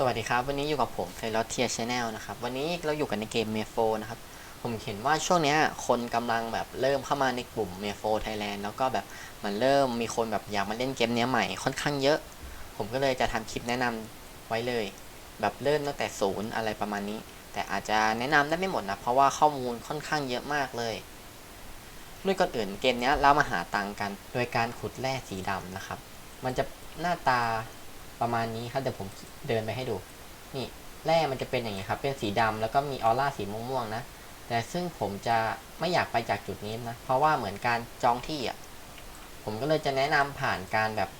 สวัสดีครับ วันนี้อยู่กับผมเฟลเทียชแนลนะครับ วันนี้เราอยู่กันในเกมเมโฟนะครับ ผมเห็นว่าช่วงนี้คนกำลังแบบเริ่มเข้ามาในกลุ่มเมโฟไทยแลนด์แล้วก็แบบมันเริ่มมีคนแบบอยากมาเล่นเกมนี้ใหม่ค่อนข้างเยอะ ผมก็เลยจะทำคลิปแนะนำไว้เลย แบบเริ่มตั้งแต่ศูนย์อะไรประมาณนี้ แต่อาจจะแนะนำได้ไม่หมดนะ เพราะว่าข้อมูลค่อนข้างเยอะมากเลยด้วยก่อนอื่นเกมนี้เรามาหาตังกัน โดยการขุดแร่สีดำนะครับ มันจะหน้าตา ประมาณนี้ครับเดี๋ยวผมเดินไปให้ดู นี่แร่มันจะเป็นอย่างนี้ครับ เป็นสีดำแล้วก็มีออร่าสีม่วงๆนะ แต่ซึ่งผมจะไม่อยากไปจากจุดนี้นะ เพราะว่าเหมือนการจองที่อะ ผมก็เลยจะแนะนำผ่านการแบบ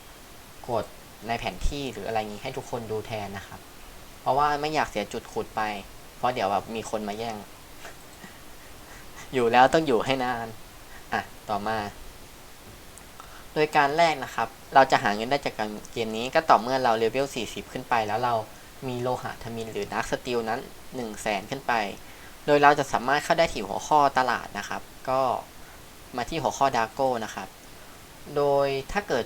กดในแผนที่หรืออะไรงี้ให้ทุกคนดูแทนนะครับ เพราะว่าไม่อยากเสียจุดขุดไป เพราะเดี๋ยวแบบมีคนมาแย่ง อยู่แล้วต้องอยู่ให้นาน อะ ต่อมา โดยการแรกนะครับ เราจะหาเงินได้จากการเกมนี้ก็ต่อเมื่อเราเลเวล 40 ขึ้นไป แล้วเรามีโลหะทมินหรือดาร์คสตีลนั้น 1 0 0 0 0แสนขึ้นไป โดยเราจะสามารถเข้าได้ที่หัวข้อตลาดนะครับ ก็มาที่หัวข้อดาร์โก้นะครับ โดยถ้าเกิด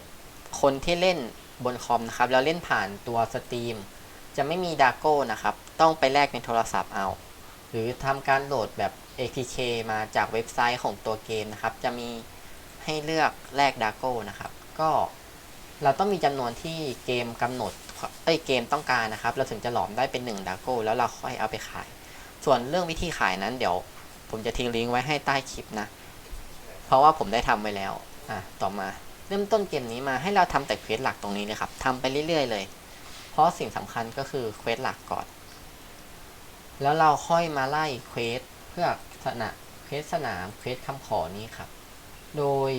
คนที่เล่นบนคอมนะครับ แล้วเล่นผ่านตัวสตรีมจะไม่มีดาร์โก้นะครับ ต้องไปแลกในโทรศัพท์เอา หรือทำการโหลดแบบ APK มาจากเว็บไซต์ของตัวเกมนะครับ จะมี ให้เลือกแลกดาโก้นะครับ ก็เราต้องมีจำนวนที่เกมกำหนดเอ้ยเกมต้องการนะครับ เราถึงจะหลอมได้เป็น1ดาโก้แล้วเราค่อยเอาไปขาย ส่วนเรื่องวิธีขายนั้นเดี๋ยว ผมจะทิ้งลิงก์ไว้ให้ใต้คลิปนะ เพราะว่าผมได้ทำไว้แล้วอะต่อมาเริ่มต้นเกมนี้มาให้เราทำแต่เควสหลักตรงนี้เลยครับทำไปเรื่อยๆเลย เพราะสิ่งสำคัญก็คือเควสหลักก่อน แล้วเราค่อยมาไล่เควสเพื่อสนะเควสสนามเควสคำขอนี้ครับ โดย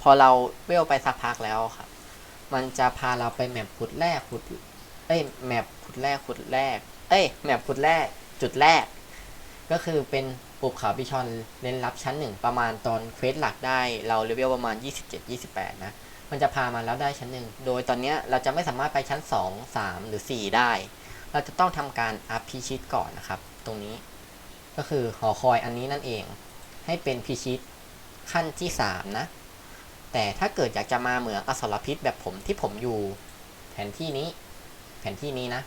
พอเราเวลไปสักพักแล้วครับ มันจะพาเราไปแมปขุดแรกขุดเอ้ยแมปขุดแรกขุดแรก เอ้ยแมปขุดแรกจุดแรก ก็คือเป็นปุบเขาบิชอนเล่นรับชั้นหนึ่งประมาณตอนเควสหลักได้เราเลเวลประมาณ 27-28 นะมันจะพามาแล้วได้ชั้นหนึ่ง โดยตอนนี้เราจะไม่สามารถไปชั้น 2 3 หรือ 4 ได้ เราจะต้องทำการอัพพิชิตก่อนนะครับ ตรงนี้ ก็คือหอคอยอันนี้นั่นเอง ให้เป็นพิชิตขั้นที่ 3 นะ แต่ถ้าเกิดอยากจะมาเหมืองอสรพิษแบบผมที่ผมอยู่ แผนที่นี้ แผนที่นี้นะ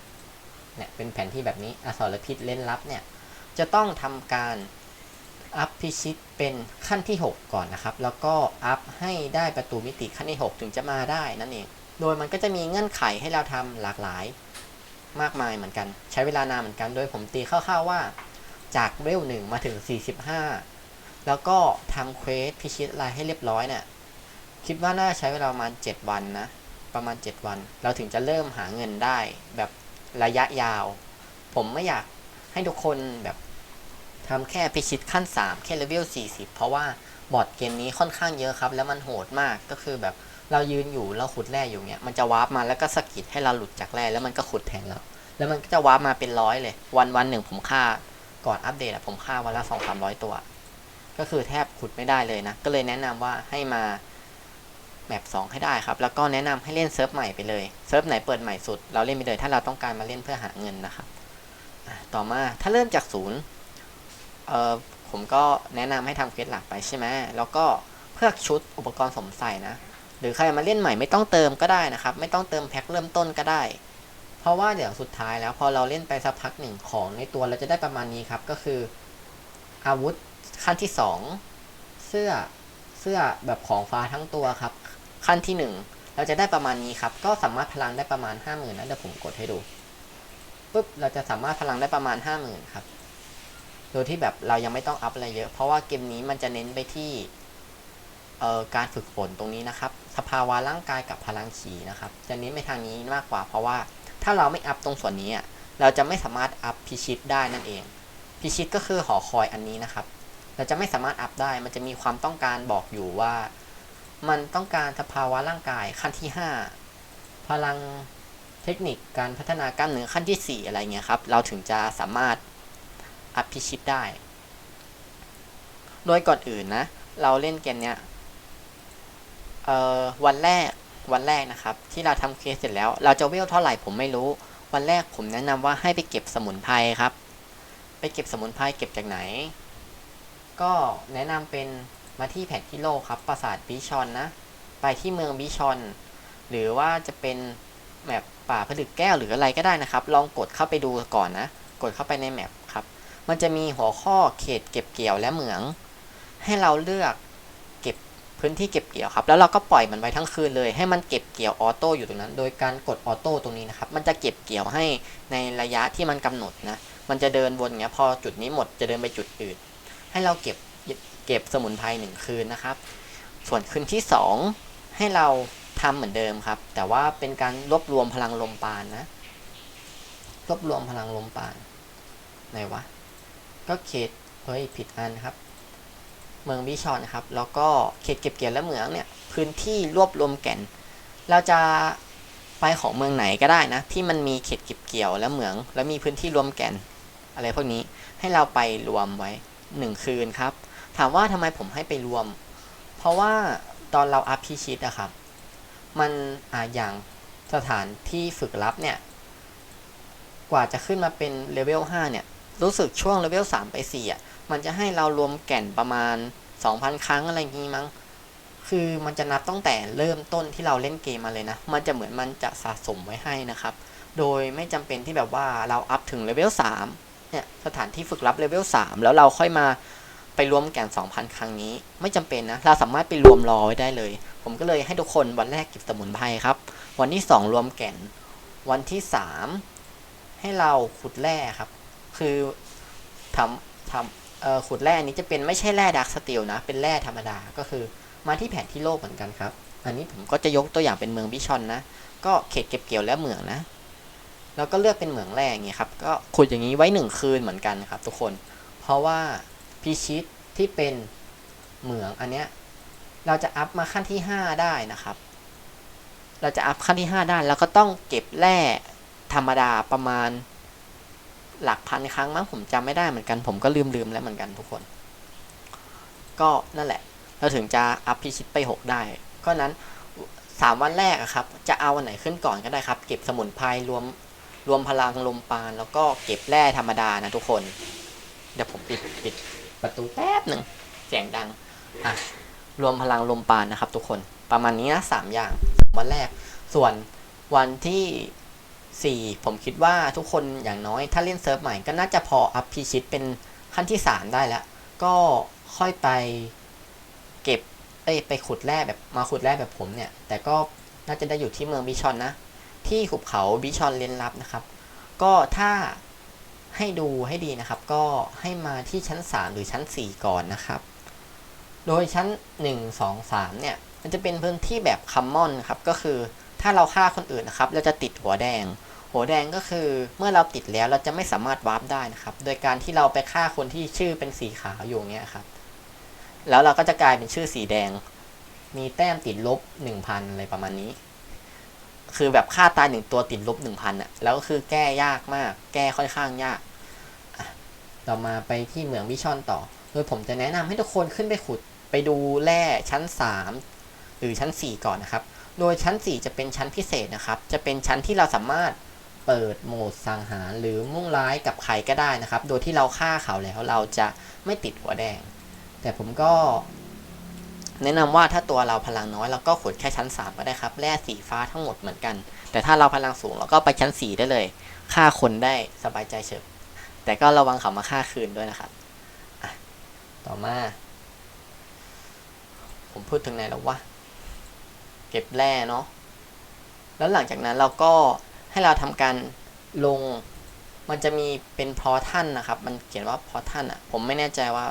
เนี่ยเป็นแผนที่แบบนี้อสรพิษเล่นลับเนี่ย จะต้องทำการอัพพิชิตเป็นขั้นที่ 6 ก่อนนะครับ แล้วก็อัพให้ได้ประตูมิติขั้นที่ 6 ถึงจะมาได้นั่นเอง โดยมันก็จะมีเงื่อนไขให้เราทำหลากหลายมากมายเหมือนกัน ใช้เวลานานเหมือนกัน โดยผมตีคร่าวๆว่า จากเวลหนึ่งมาถึง 45 แล้วก็ทำเควสพิชิตอะไรให้เรียบร้อยเนี่ยคิดว่าน่าใช้เวลาประมาณ 7 วันนะ ประมาณ 7 วัน เราถึงจะเริ่มหาเงินได้แบบระยะยาว ผมไม่อยากให้ทุกคนแบบทำแค่พิชิตขั้น 3 แค่เลเวล 40 เพราะว่าบอดเกมนี้ค่อนข้างเยอะครับ แล้วมันโหดมากก็คือแบบเรายืนอยู่เราขุดแร่อยู่เนี้ยมันจะวาร์ปมาแล้วก็สะกิดให้เราหลุดจากแร่แล้วมันก็ขุดแทนเราแล้วมันก็จะวาร์ปมาเป็นร้อยเลย วันวันหนึ่งผมฆ่าก่อนอัปเดตอะผมฆ่าวันละสองสามร้อยตัว ก็คือแทบขุดไม่ได้เลยนะ ก็เลยแนะนำว่าให้มาแมป2ให้ได้ครับ แล้วก็แนะนำให้เล่นเซิร์ฟใหม่ไปเลย เซิร์ฟไหนเปิดใหม่สุด เราเล่นไปเลย ถ้าเราต้องการมาเล่นเพื่อหาเงินนะครับ ต่อมาถ้าเริ่มจากศูนย์เอ่อผมก็แนะนำให้ทำเควสหลักไปใช่ไหมแล้วก็เพื่อชุดอุปกรณ์สมใส่นะ หรือใครมาเล่นใหม่ไม่ต้องเติมก็ได้นะครับ ไม่ต้องเติมแพ็คเริ่มต้นก็ได้ เพราะว่าเดี๋ยวสุดท้ายแล้วพอเราเล่นไปสักพักหนึ่งของในตัวเราจะได้ประมาณนี้ครับ ก็คืออาวุธ ขั้นที่สองเสื้อเสื้อแบบของฟ้าทั้งตัวครับ ขั้นที่หนึ่งเราจะได้ประมาณนี้ครับ ก็สามารถพลังได้ประมาณห้าหมื่นนะเดี๋ยวผมกดให้ดูปุ๊บเราจะสามารถพลังได้ประมาณห้าหมื่นครับโดยที่แบบเรายังไม่ต้องอัพอะไรเยอะ เพราะว่าเกมนี้มันจะเน้นไปที่เอ่อการฝึกฝนตรงนี้นะครับ สภาวะร่างกายกับพลังขี่นะครับ จะเน้นไปทางนี้มากกว่า เพราะว่าถ้าเราไม่อัพตรงส่วนนี้เราจะไม่สามารถอัพพิชิตได้นั่นเอง พิชิตก็คือหอคอยอันนี้นะครับ เราจะไม่สามารถอัพได้ มันจะมีความต้องการบอกอยู่ว่า มันต้องการสภาวะร่างกายขั้นที่ 5 พลังเทคนิคการพัฒนากล้ามเนื้อขั้นที่ 4 อะไรเงี้ยครับ เราถึงจะสามารถอัพพิชิตได้ โดยก่อนอื่นนะ เราเล่นเกมเนี้ยเอ่อวันแรกวันแรกนะครับ ที่เราทำเคสเสร็จแล้ว เราจะเวลเท่าไหร่ผมไม่รู้ วันแรกผมแนะนำว่าให้ไปเก็บสมุนไพรครับ ไปเก็บสมุนไพรเก็บจากไหน ก็แนะนำเป็นมาที่แผนที่โลกครับปราสาทบิชอนนะ ไปที่เมืองบิชอน หรือว่าจะเป็นแมปป่าผลึกแก้วหรืออะไรก็ได้นะครับ ลองกดเข้าไปดูก่อนนะ กดเข้าไปในแมปครับ มันจะมีหัวข้อเขตเก็บเกี่ยวและเหมือง ให้เราเลือกเก็บพื้นที่เก็บเกี่ยวครับ แล้วเราก็ปล่อยมันไว้ทั้งคืนเลย ให้มันเก็บเกี่ยวออโต้อยู่ตรงนั้น โดยการกดออโต้ตรงนี้นะครับ มันจะเก็บเกี่ยวให้ในระยะที่มันกำหนดนะ มันจะเดินวนอย่างเงี้ย พอจุดนี้หมดจะเดินไปจุดอื่น ให้เราเก็บเก็บสมุนไพรหนึ่งคืนนะครับ ส่วนคืนที่สองให้เราทำเหมือนเดิมครับ แต่ว่าเป็นการรวบรวมพลังลมปานนะ รวบรวมพลังลมปานไหนวะ ก็เขตเฮ้ยผิดอันครับ เมืองบิชอนครับ แล้วก็เขตเก็บเกี่ยวและเหมืองเนี่ย พื้นที่รวบรวมแก่น เราจะไปของเมืองไหนก็ได้นะ ที่มันมีเขตเก็บเกี่ยวและเหมือง แล้วมีพื้นที่รวมแก่น อะไรพวกนี้ให้เราไปรวมไว้ หนึ่งคืนครับ ถามว่าทำไมผมให้ไปรวม เพราะว่าตอนเราอัพพิชิตอะครับ มันอาอย่างสถานที่ฝึกลับเนี่ย กว่าจะขึ้นมาเป็นเลเวล5เนี่ย รู้สึกช่วงเลเวล3ไป4อะมันจะให้เรารวมแก่นประมาณ 2,000 ครั้งอะไรอย่างงี้มั้ง คือมันจะนับตั้งแต่เริ่มต้นที่เราเล่นเกมมาเลยนะ มันจะเหมือนมันจะสะสมไว้ให้นะครับ โดยไม่จำเป็นที่แบบว่าเราอัพถึงเลเวล3 เนี่ยสถานที่ฝึกลับเลเวล3แล้วเราค่อยมาไปรวมแก่น 2,000 ครั้งนี้ ไม่จำเป็นนะ เราสามารถไปรวมรอไว้ได้เลย ผมก็เลยให้ทุกคนวันแรกเก็บสมุนไพรครับ วันที่ 2 รวมแก่น วันที่ 3 ให้เราขุดแร่ครับ คือทำทำเอ่อขุดแร่นี้จะเป็นไม่ใช่แร่ดักสตีลนะ เป็นแร่ธรรมดา ก็คือมาที่แผนที่โลกเหมือนกันครับ อันนี้ผมก็จะยกตัวอย่างเป็นเมืองบิชอนนะ ก็เขตเก็บเกี่ยวและเหมืองนะ แล้วก็เลือกเป็นเหมืองแร่อย่างเงี้ยครับ ก็ขุดอย่างนี้ไว้หนึ่งคืนเหมือนกันครับ ทุกคน เพราะว่าพิชิตที่เป็นเหมืองอันเนี้ยเราจะอัพมาขั้นที่ 5 ได้นะครับ เราจะอัพขั้นที่ 5 ได้แล้วก็ต้องเก็บแร่ธรรมดาประมาณหลักพันครั้งมั้งผมจำไม่ได้เหมือนกันผมก็ลืมลืมๆแล้วเหมือนกันทุกคน ก็นั่นแหละ เราถึงจะอัพพิชิตไป 6 ได้ ก็นั้น 3 วันแรกอะครับ จะเอาอันไหนขึ้นก่อนก็ได้ครับ เก็บสมุนไพรรวม รวมพลังลมปานแล้วก็เก็บแร่ธรรมดานะทุกคน เดี๋ยวผมปิดปิดประตูแป๊บหนึ่งเสียงดังอะรวมพลังลมปานนะครับ ทุกคนประมาณนี้นะสามอย่างวันแรก ส่วนวันที่ 4 ผมคิดว่าทุกคนอย่างน้อย ถ้าเล่นเซิร์ฟใหม่ก็น่าจะพออัพพิชิตเป็นขั้นที่ 3 ได้แล้ว ก็ค่อยไปเก็บเอ้ยไปขุดแร่แบบมาขุดแร่แบบผมเนี่ย แต่ก็น่าจะได้อยู่ที่เมืองบิชอนนะ ที่หุบเขาบิชอนเลนลับนะครับ ก็ถ้าให้ดูให้ดีนะครับ ก็ให้มาที่ชั้น 3 หรือชั้น 4 ก่อนนะครับ โดยชั้น 1 2 3 เนี่ย มันจะเป็นพื้นที่แบบคัมมอนครับ ก็คือถ้าเราฆ่าคนอื่นนะครับ เราจะติดหัวแดง หัวแดงก็คือเมื่อเราติดแล้วเราจะไม่สามารถวาร์ปได้นะครับ โดยการที่เราไปฆ่าคนที่ชื่อเป็นสีขาวอยู่เงี้ยครับ แล้วเราก็จะกลายเป็นชื่อสีแดง มีแต้มติดลบ 1,000อะไรประมาณนี้ คือแบบฆ่าตายหนึ่งตัวติดลบ1,000อะ แล้วก็คือแก้ยากมาก แก้ค่อนข้างยากต่อมาไปที่เหมืองวิชอนต่อ โดยผมจะแนะนำให้ทุกคนขึ้นไปขุดไปดูแร่ชั้น 3 หรือชั้น 4 ก่อนนะครับ โดยชั้น 4 จะเป็นชั้นพิเศษนะครับ จะเป็นชั้นที่เราสามารถเปิดโหมดสังหารหรือมุ่งร้ายกับใครก็ได้นะครับ โดยที่เราฆ่าเขาแล้วเราจะไม่ติดหัวแดง แต่ผมก็ แนะนำว่าถ้าตัวเราพลังน้อยเราก็ขุดแค่ชั้น 3 ก็ได้ครับแร่สีฟ้าทั้งหมดเหมือนกัน แต่ถ้าเราพลังสูงเราก็ไปชั้น 4 ได้เลยฆ่าคนได้สบายใจเฉยแต่ก็ระวังเขามาฆ่าคืนด้วยนะครับต่อมา ผมพูดถึงไหนแล้ววะเก็บแร่เนาะแล้วหลังจากนั้นเราก็ให้เราทำการลงมันจะมีเป็นพอท่านนะครับ มันเขียนว่าพอท่านอะ ผมไม่แน่ใจว่า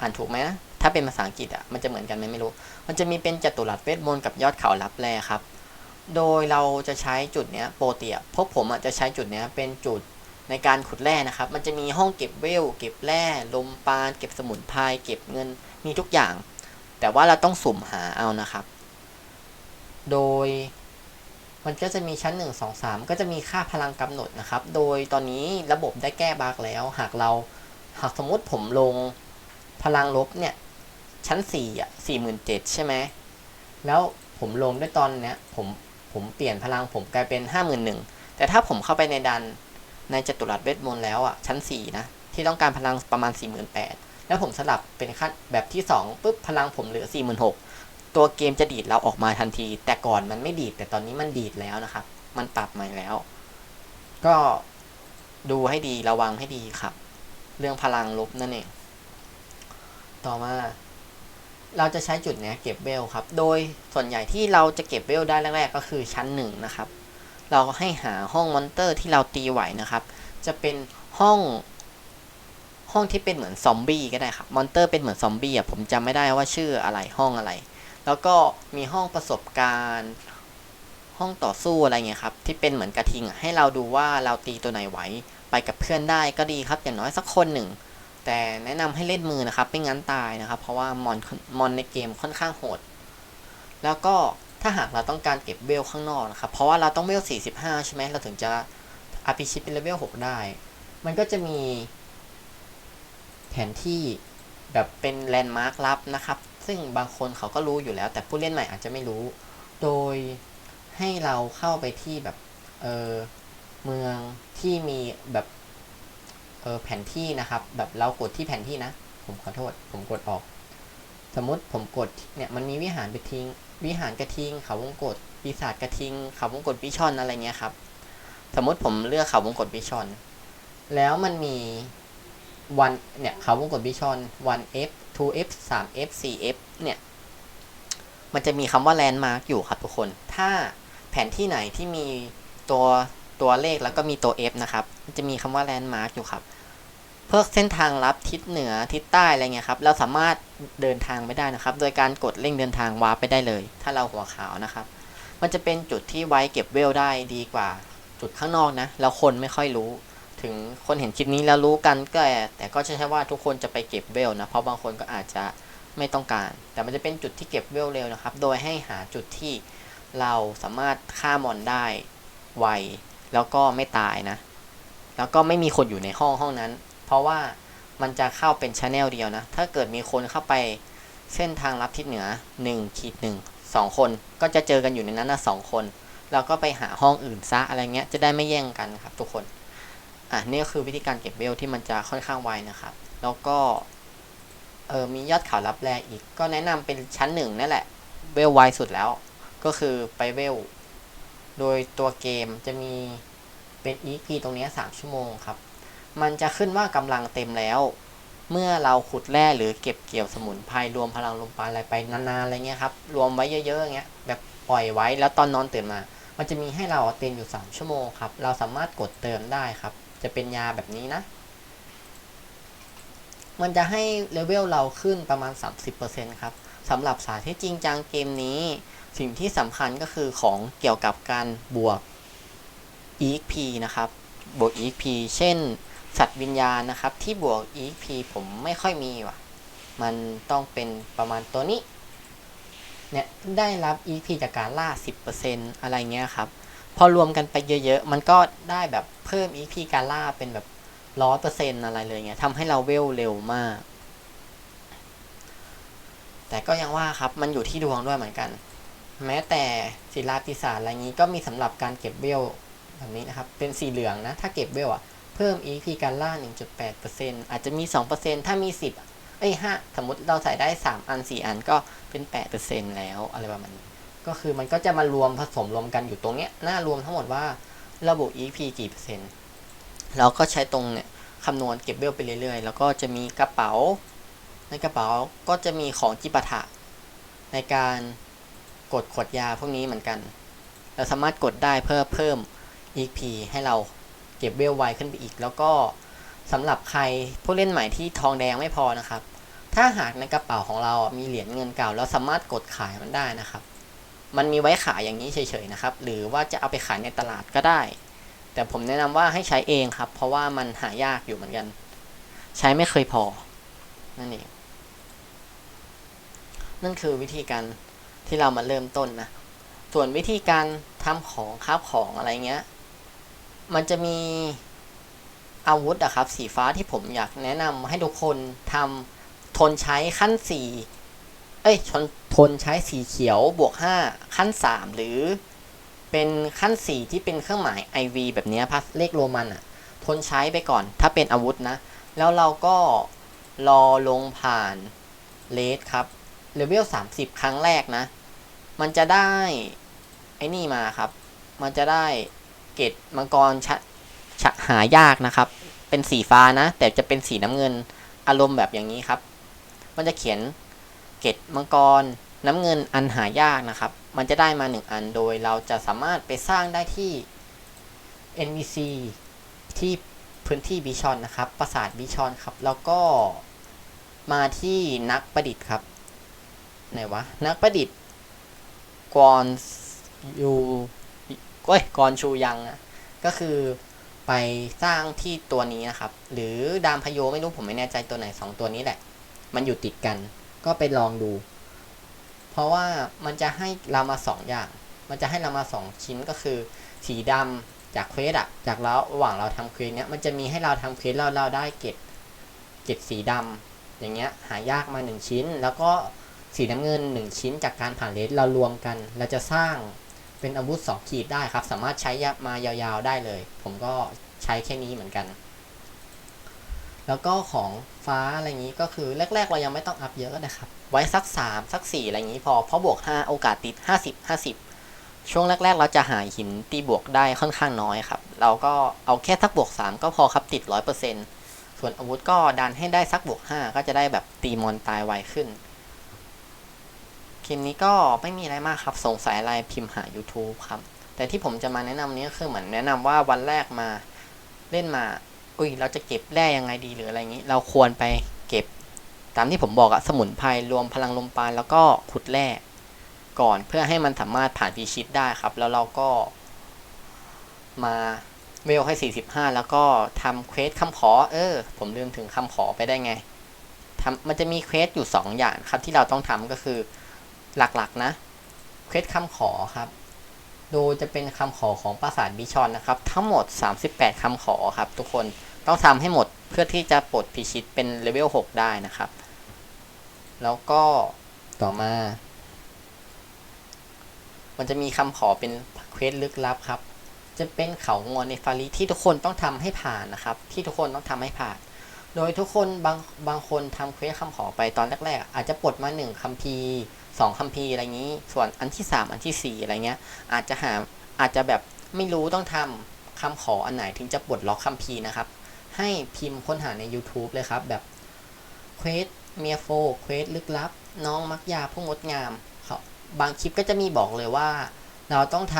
อ่านถูกไหมนะ ถ้าเป็นภาษาอังกฤษอะมันจะเหมือนกันไหมไม่รู้ มันจะมีเป็นจัตุรัสเวทมนต์กับยอดเขาลับแร่ครับ โดยเราจะใช้จุดเนี้ยโปรเตีอะพวกผมอะจะใช้จุดเนี้ยเป็นจุดในการขุดแร่นะครับ มันจะมีห้องเก็บเวล เก็บแร่ลมปานเก็บสมุนไพรเก็บเงินมีทุกอย่าง แต่ว่าเราต้องสุ่มหาเอานะครับ โดยมันก็จะมีชั้น 1 2 3 ก็จะมีค่าพลังกำหนดนะครับ โดยตอนนี้ระบบได้แก้บั๊กแล้ว หากเราหากสมมติผมลงพลังลบเนี่ย ชั้น4อะ47,000ใช่ไหมแล้วผมลงด้วยตอนเนี้ยผมผมเปลี่ยนพลังผมกลายเป็น51,000แต่ถ้าผมเข้าไปในดันในจัตุรัสเวทมนต์แล้วอะชั้น4นะที่ต้องการพลังประมาณ48,000แล้วผมสลับเป็นขั้นแบบที่2ปุ๊บพลังผมเหลือ46,000ตัวเกมจะดีดเราออกมาทันที แต่ก่อนมันไม่ดีด แต่ตอนนี้มันดีดแล้วนะครับ มันปรับใหม่แล้ว ก็ดูให้ดีระวังให้ดีครับ เรื่องพลังลบนั่นเอง ต่อมา เราจะใช้จุดเนี้ยเก็บเวลครับ โดยส่วนใหญ่ที่เราจะเก็บเวลได้แรกๆก็คือชั้นหนึ่งนะครับ เราก็ให้หาห้องมอนเตอร์ที่เราตีไหวนะครับ จะเป็นห้องห้องที่เป็นเหมือนซอมบี้ก็ได้ครับ มอนเตอร์เป็นเหมือนซอมบี้อะผมจำไม่ได้ว่าชื่ออะไรห้องอะไร แล้วก็มีห้องประสบการณ์ ห้องต่อสู้อะไรเงี้ยครับ ที่เป็นเหมือนกระทิงให้เราดูว่าเราตีตัวไหนไหว ไปกับเพื่อนได้ก็ดีครับ อย่างน้อยสักคนหนึ่ง แต่แนะนำให้เล่นมือนะครับไม่งั้นตายนะครับ เพราะว่ามอนมอนในเกมค่อนข้างโหด แล้วก็ถ้าหากเราต้องการเก็บเวลข้างนอกนะครับ เพราะว่าเราต้องเวล 45 ใช่ไหมเราถึงจะอาพิชิตเป็นเลเวล 6 ได้ มันก็จะมีแผนที่แบบเป็นแลนด์มาร์คลับนะครับ ซึ่งบางคนเขาก็รู้อยู่แล้ว แต่ผู้เล่นใหม่อาจจะไม่รู้ โดยให้เราเข้าไปที่แบบเออเมืองที่มีแบบ แผนที่นะครับ แบบเรากดที่แผนที่นะ ผมขอโทษ ผมกดออก สมมติผมกดเนี่ยมันมีวิหารไปทิ้งวิหารกระทิง เขาวงกดปีศาจกระทิง เขาวงกดวิชอนอะไรเงี้ยครับ สมมติผมเลือกเขาวงกดวิชอน แล้วมันมีวันเนี่ยเขาวงกดวิชอน 1f 2f 3f 4f เนี่ย มันจะมีคำว่าแลนด์มาร์กอยู่ครับทุกคน ถ้าแผนที่ไหนที่มีตัว ตัวเลขแล้วก็มีตัว f นะครับจะมีคำว่าแลนด์มาร์กอยู่ครับ เพื่อเส้นทางลับทิศเหนือทิศใต้อะไรเงี้ยครับ เราสามารถเดินทางไปได้นะครับ โดยการกดเร่งเดินทางวาร์ปไปได้เลย ถ้าเราหัวขาวนะครับ มันจะเป็นจุดที่ไว้เก็บเวลได้ดีกว่าจุดข้างนอกนะแล้วคนไม่ค่อยรู้ ถึงคนเห็นคลิปนี้แล้วรู้กันก็แต่ก็ใช่ว่าทุกคนจะไปเก็บเวลนะ เพราะบางคนก็อาจจะไม่ต้องการ แต่มันจะเป็นจุดที่เก็บเวลเร็วนะครับ โดยให้หาจุดที่เราสามารถฆ่ามอนได้ไว แล้วก็ไม่ตายนะ แล้วก็ไม่มีคนอยู่ในห้องห้องนั้น เพราะว่ามันจะเข้าเป็นชแนลเดียวนะ ถ้าเกิดมีคนเข้าไปเส้นทางลับทิศเหนือ1ขีดหนึ่งสองคนก็จะเจอกันอยู่ในนั้นนะสองคนเราก็ไปหาห้องอื่นซะอะไรเงี้ยจะได้ไม่แย่งกันครับทุกคน อะนี่ก็คือวิธีการเก็บเวลที่มันจะค่อนข้างไวนะครับ แล้วก็เออมียอดเขารับแรอีก ก็แนะนำเป็นชั้นหนึ่งนั่นแหละ เวลไวสุดแล้ว ก็คือไปเวล โดยตัวเกมจะมีเป็น EP ตรงนี้ 3 ชั่วโมงครับ มันจะขึ้นว่ากำลังเต็มแล้ว เมื่อเราขุดแร่หรือเก็บเกี่ยวสมุนไพรรวมพลังลมปราณอะไรไปนานๆอะไรเงี้ยครับ รวมไว้เยอะๆอย่างเงี้ยแบบปล่อยไว้แล้วตอนนอนตื่นมา มันจะมีให้เราเต็มอยู่ 3 ชั่วโมงครับ เราสามารถกดเติมได้ครับ จะเป็นยาแบบนี้นะ มันจะให้เลเวลเราขึ้นประมาณ 30%ครับสำหรับสายที่จริงจังเกมนี้ สิ่งที่สำคัญก็คือของเกี่ยวกับการบวก EXP นะครับ บวก EXP เช่น สัตว์วิญญาณนะครับ ที่บวก EXP ผมไม่ค่อยมีว่ะ มันต้องเป็นประมาณตัวนี้ เนี่ยได้รับ EXP จากการล่า 10%อะไรเงี้ยครับ พอรวมกันไปเยอะๆ มันก็ได้แบบเพิ่ม EXP การล่าเป็นแบบร้อยเปอร์เซ็นอะไรเลยเงี้ยทำให้เราเวลเร็วมาก แต่ก็ยังว่าครับ มันอยู่ที่ดวงด้วยเหมือนกัน แม้แต่ศิลาปีศาจอะไรงี้ก็มีสำหรับการเก็บเวลแบบนี้นะครับ เป็นสีเหลืองนะ ถ้าเก็บเวลอะเพิ่ม EP การล่า 1.8%อาจจะมี 2%ถ้ามี 10 เอ้ย5สมมติเราใส่ได้ 3 อัน 4 อันก็เป็น 8%แล้วอะไรประมาณนี้ ก็คือมันก็จะมารวมผสมรวมกันอยู่ตรงเนี้ย หน้ารวมทั้งหมดว่าระบุ EP กี่เปอร์เซ็นต์ เราก็ใช้ตรงเนี่ยคำนวณเก็บเวลไปเรื่อยๆ แล้วก็จะมีกระเป๋า ในกระเป๋าก็จะมีของจิปาถะในการ กดขวดยาพวกนี้เหมือนกัน เราสามารถกดได้เพื่อเพิ่ม EP ให้เราเก็บเวลไวขึ้นไปอีก แล้วก็สำหรับใครผู้เล่นใหม่ที่ทองแดงไม่พอนะครับ ถ้าหากในกระเป๋าของเรามีเหรียญเงินเก่า เราสามารถกดขายมันได้นะครับ มันมีไว้ขายอย่างนี้เฉยๆนะครับ หรือว่าจะเอาไปขายในตลาดก็ได้ แต่ผมแนะนำว่าให้ใช้เองครับ เพราะว่ามันหายากอยู่เหมือนกัน ใช้ไม่เคยพอ นั่นเอง นั่นคือวิธีการ ที่เรามาเริ่มต้นนะ ส่วนวิธีการทำของคราบของอะไรเงี้ย มันจะมีอาวุธอะครับ สีฟ้าที่ผมอยากแนะนำให้ทุกคนทำทนใช้ขั้นสี่เอ้ยทนทนใช้สีเขียวบวกห้าขั้นสามหรือเป็นขั้นสี่ที่เป็นเครื่องหมาย IV แบบนี้พัสเลขโรมันอะทนใช้ไปก่อน ถ้าเป็นอาวุธนะ แล้วเราก็รอลงผ่านเลสครับ เลเวล30ครั้งแรกนะ มันจะได้ ไอ้นี่มาครับ มันจะได้เกตมังกรชะชะหายากนะครับ เป็นสีฟ้านะ แต่จะเป็นสีน้ำเงินอารมณ์แบบอย่างนี้ครับ มันจะเขียนเกตมังกรน้ำเงินอันหายากนะครับ มันจะได้มาหนึ่งอันโดยเราจะสามารถไปสร้างได้ที่ NPC ที่พื้นที่บิชอนนะครับ ปราสาทบิชอนครับ แล้วก็มาที่นักประดิษฐ์ครับ ไหนวะ นักประดิษฐ์กอนยูเอ้ยกอนชูยังอะก็คือไปสร้างที่ตัวนี้นะครับ หรือดามพโยไม่รู้ผมไม่แน่ใจตัวไหนสองตัวนี้แหละ มันอยู่ติดกัน ก็ไปลองดู เพราะว่ามันจะให้เรามาสองอย่าง มันจะให้เรามาสองชิ้นก็คือ สีดำจากเควสอะจากแล้วระหว่างเราทำเควสเนี้ยมันจะมีให้เราทำเควสเราเราได้เก็บเก็บสีดำอย่างเงี้ยหายากมาหนึ่งชิ้น แล้วก็ สีน้ำเงินหนึ่งชิ้นจากการผ่านเลสเรารวมกัน เราจะสร้างเป็นอาวุธสองขีดได้ครับ สามารถใช้ยามายาวๆได้เลย ผมก็ใช้แค่นี้เหมือนกัน แล้วก็ของฟ้าอะไรอย่างนี้ก็คือแรกๆ เรายังไม่ต้องอัพเยอะนะครับ ไว้สัก 3 สัก 4 อะไรอย่างนี้พอ เพราะบวก 5 โอกาสติด 50 50 ช่วงแรก ๆ เราจะหาหินตีบวกได้ค่อนข้างน้อยครับ เราก็เอาแค่สักบวก 3 ก็พอครับติด 100%ส่วนอาวุธก็ดันให้ได้สักบวก 5 ก็จะได้แบบตีมอนตายไวขึ้น คลิปนี้ก็ไม่มีอะไรมากครับสงสัยอะไรพิมพ์หา YouTube ครับ แต่ที่ผมจะมาแนะนำนี้ก็คือเหมือนแนะนำว่าวันแรกมาเล่นมา อุ้ยเราจะเก็บแร่ยังไงดีหรืออะไรอย่างนี้ เราควรไปเก็บ ตามที่ผมบอกอะสมุนไพรรวมพลังลมปราณแล้วก็ขุดแร่ก่อนเพื่อให้มันสามารถผ่านพีชิตได้ครับ แล้วเราก็ มาเวลให้ 45 แล้วก็ทำเควสคำขอ เออ ผมลืมถึงคำขอไปได้ไงทำมันจะมีเควสอยู่ 2 อย่างครับที่เราต้องทำก็คือ หลักๆนะเควสคำขอครับ โดยจะเป็นคำขอของปราสาทบิชอนนะครับ ทั้งหมด 38คำขอครับ ทุกคนต้องทำให้หมดเพื่อที่จะปลดพิชิตเป็นเลเวล6ได้นะครับ แล้วก็ต่อมา มันจะมีคำขอเป็นเควสลึกลับครับ จะเป็นเขางอนในฟาริที่ทุกคนต้องทำให้ผ่านนะครับ ที่ทุกคนต้องทำให้ผ่านโดยทุกคนบางบางคนทำเควสคำขอไปตอนแรกๆ อาจจะปลดมาหนึ่งคัมภีร์ สองคัมภีร์อะไรงนี้ ส่วนอันที่สามอันที่สี่อะไรเงี้ย อาจจะหาอาจจะแบบไม่รู้ต้องทำคำขออันไหนถึงจะปลดล็อกคัมภีร์นะครับ ให้พิมพ์ค้นหาใน YouTube เลยครับ แบบเควสเมียโฟเควสลึกลับ น้องมักยาผู้งดงามเขาบางคลิปก็จะมีบอกเลยว่า เราต้องท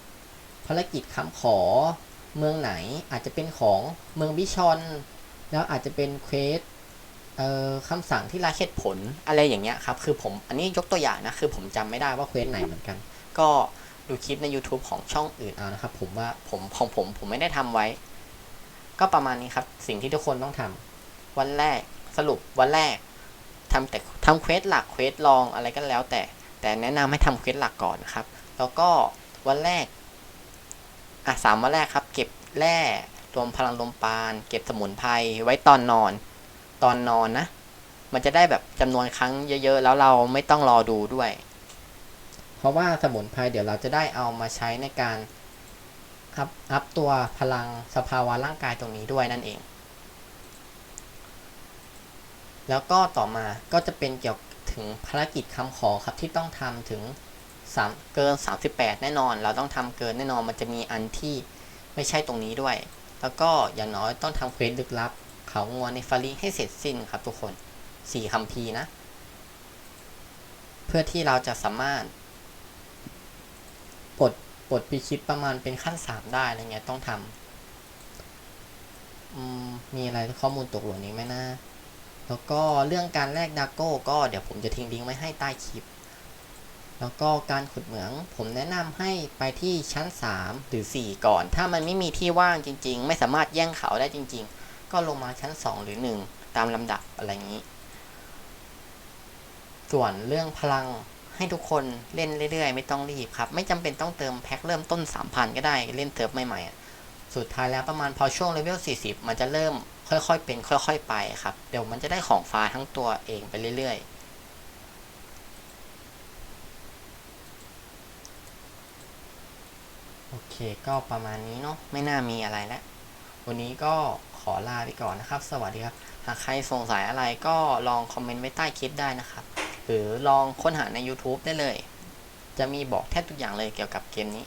ำภารกิจคำขอเมืองไหนอาจจะเป็นของเมืองบิชอน แล้วอาจจะเป็นเควส คำสั่งที่ราเหตุผลอะไรอย่างเงี้ยครับ คือผมอันนี้ยกตัวอย่างนะ คือผมจำไม่ได้ว่าเควสไหนเหมือนกัน ก็ดูคลิปใน YouTube ของช่องอื่นเอานะครับ ผมว่าผมของผมผมไม่ได้ทำไว้ ก็ประมาณนี้ครับ สิ่งที่ทุกคนต้องทำวันแรกสรุปวันแรกทำแต่ทำเควสหลักเควสรองอะไรก็แล้ว แต่แต่แนะนำให้ทำเควสหลักก่อนนะครับ แล้วก็วันแรกอะสามวันแรกครับ เก็บแร่รวมพลังลมปาน เก็บสมุนไพรไว้ตอนนอน ตอนนอนนะ มันจะได้แบบจำนวนครั้งเยอะ ๆ แล้วเราไม่ต้องรอดูด้วย เพราะว่าสมุนไพรเดี๋ยวเราจะได้เอามาใช้ในการอัพอัพตัวพลังสภาวะร่างกายตรงนี้ด้วยนั่นเอง แล้วก็ต่อมาก็จะเป็นเกี่ยวถึงภารกิจคำขอครับที่ต้องทำถึง3เกิน 38 แน่นอน เราต้องทำเกินแน่นอนมันจะมีอันที่ไม่ใช่ตรงนี้ด้วย แล้วก็อย่างน้อยต้องทำเควสลึกลับ เขางัวในฟารีให้เสร็จสิ้นครับทุกคน4คัมภีร์นะ เพื่อที่เราจะสามารถปลดปลดพิชิตประมาณเป็นขั้นสามได้อะไรเงี้ยต้องทำมมีอะไรข้อมูลตกหล่นนี้ไหมนะ แล้วก็เรื่องการแลกดาโก้ก็เดี๋ยวผมจะทิ้งลิงก์ไว้ให้ใต้คลิป แล้วก็การขุดเหมืองผมแนะนำให้ไปที่ชั้น 3 หรือ 4 ก่อน ถ้ามันไม่มีที่ว่างจริง ๆ ไม่สามารถแย่งเขาได้จริง ๆ ก็ลงมาชั้น 2 หรือ 1 ตามลำดับอะไรอย่างนี้ ส่วนเรื่องพลังให้ทุกคนเล่นเรื่อยๆ ไม่ต้องรีบครับ ไม่จำเป็นต้องเติมแพ็คเริ่มต้น 3,000 ก็ได้เล่นเติมใหม่ๆ สุดท้ายแล้วประมาณพอช่วงเลเวล 40 มันจะเริ่มค่อยๆเป็นค่อย ๆ ไปครับ เดี๋ยวมันจะได้ของฟ้าทั้งตัวเองไปเรื่อย ๆโอเคก็ประมาณนี้เนาะไม่น่ามีอะไรแล้ว วันนี้ก็ ขอลาไปก่อนนะครับ สวัสดีครับ หากใครสงสัยอะไรก็ลองคอมเมนต์ไว้ใต้คลิปได้นะครับ หรือลองค้นหาใน YouTube ได้เลย จะมีบอกแทบทุกอย่างเลยเกี่ยวกับเกมนี้